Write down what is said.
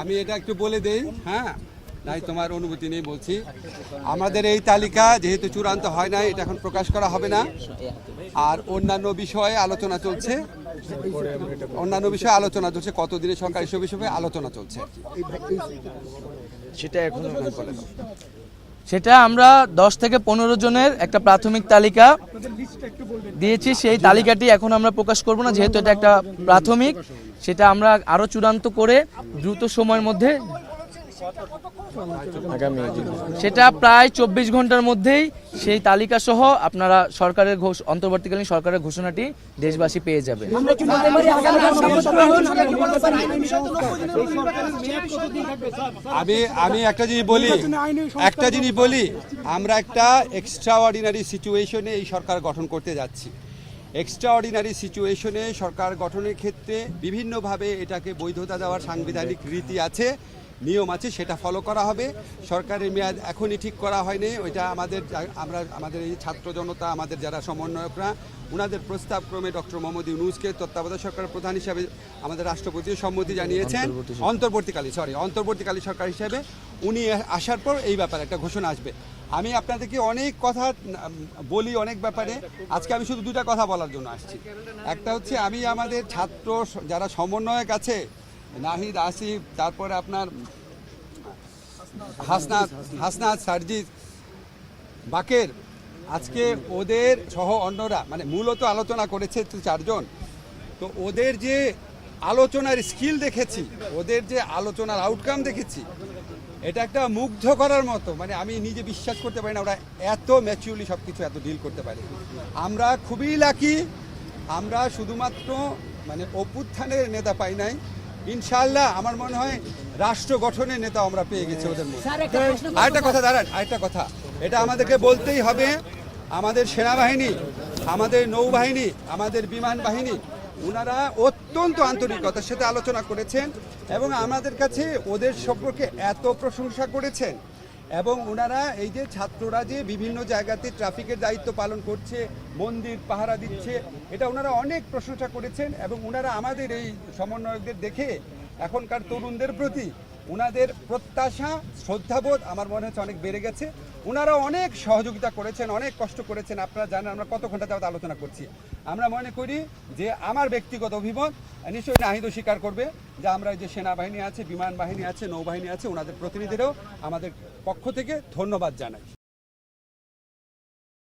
আমি এটা একটু বলে দেই হ্যাঁ? নাই তোমার অনুমতি নেই বলছি। আমাদের এই তালিকা যেহেতু চূড়ান্ত হয় নাই এটা এখন প্রকাশ করা হবে না। আর অন্যান্য বিষয়ে আলোচনা চলছে। অন্যান্য বিষয়ে আলোচনা চলছে কতদিনের সংখ্যা এসব বিষয়ে আলোচনা চলছে। সেটা এখন সেটা আমরা দশ থেকে পনেরো জনের একটা প্রাথমিক তালিকা দিয়েছি সেই তালিকাটি এখন আমরা প্রকাশ করব না যেহেতু এটা একটা প্রাথমিক। সেটা আমরা আরও চূড়ান্ত করে দ্রুত সময়ের মধ্যে সেটা প্রায় চব্বিশ ঘণ্টার মধ্যেই সেই তালিকা সহ আপনারা সরকারের ঘোষ অন্তর্বর্তীকালীন সরকারের ঘোষণাটি দেশবাসী পেয়ে যাবে। আমি আমি একটা জিনিস বলি একটা জিনিস বলি আমরা একটা এক্সট্রা অর্ডিনারি সিচুয়েশনে এই সরকার গঠন করতে যাচ্ছি। এক্সট্রা অর্ডিনারি সিচুয়েশনে সরকার গঠনের ক্ষেত্রে বিভিন্নভাবে এটাকে বৈধতা দেওয়ার সাংবিধানিক রীতি আছে। নিয়ম আছে সেটা ফলো করা হবে। সরকারের মেয়াদ এখনই ঠিক করা হয়নি। ওইটা আমাদের আমরা আমাদের এই ছাত্র জনতা আমাদের যারা সমন্বয়করা ওনাদের প্রস্তাব ক্রমে ডক্টর মোহাম্মদ ইউনুসকে তত্ত্বাবধায়ক সরকারের প্রধান হিসাবে আমাদের রাষ্ট্রপতিও সম্মতি জানিয়েছেন। অন্তর্বর্তীকালীন সরি অন্তর্বর্তীকালীন সরকার হিসেবে উনি আসার পর এই ব্যাপারে একটা ঘোষণা আসবে। আমি আপনাদেরকে অনেক কথা বলি অনেক ব্যাপারে। আজকে আমি শুধু দুটা কথা বলার জন্য আসছি। একটা হচ্ছে আমি আমাদের ছাত্র যারা সমন্বয়ক আছে নাহিদ, আসিফ, তারপরে আপনার হাসনাত হাসনাত সার্জিদ বাকের। আজকে ওদের সহ অন্যরা মানে মূলত আলোচনা করেছে চারজন। তো ওদের যে আলোচনার স্কিল দেখেছি, ওদের যে আলোচনার আউটকাম দেখেছি, এটা একটা মুগ্ধ করার মতো মানে আমি নিজে বিশ্বাস করতে পারি না, ওরা এত ম্যাচিউরলি সব কিছু এত ডিল করতে পারে। আমরা খুবই লাকি আমরা শুধুমাত্র মানে অভ্যুত্থানের নেতা পাই নাই ইনশাল্লাহ আমার মনে হয় রাষ্ট্র গঠনের নেতা আমরা পেয়ে গেছি ওদের মধ্যে। আরেকটা কথা দাঁড়ান আরেকটা কথা। এটা আমাদেরকে বলতেই হবে আমাদের সেনাবাহিনী আমাদের নৌবাহিনী আমাদের বিমান বাহিনী ওনারা অত্যন্ত আন্তরিকতার সাথে আলোচনা করেছেন এবং আমাদের কাছে ওদের সম্পর্কে এত প্রশংসা করেছেন। এবং ওনারা এই যে ছাত্ররা যে বিভিন্ন জায়গাতে ট্রাফিকের দায়িত্ব পালন করছে, মন্দির পাহারা দিচ্ছে, এটা ওনারা অনেক প্রশংসা করেছেন এবং ওনারা আমাদের এই সমন্বয়কদের দেখে এখনকার তরুণদের প্রতি ওনাদের প্রত্যাশা, শ্রদ্ধাবোধ আমার মনে হচ্ছে অনেক বেড়ে গেছে। ওনারা অনেক সহযোগিতা করেছেন, অনেক কষ্ট করেছেন। আপনারা জানেন আমরা কত ঘণ্টা যাবত আলোচনা করছি। আমরা মনে করি যে আমার ব্যক্তিগত অভিমত, নিশ্চয়ই নাহিদও স্বীকার করবে যে আমরা যে সেনাবাহিনী আছে, বিমান বাহিনী আছে, নৌবাহিনী আছে ওনাদের প্রতিনিধিরাও আমাদের পক্ষ থেকে ধন্যবাদ জানাই।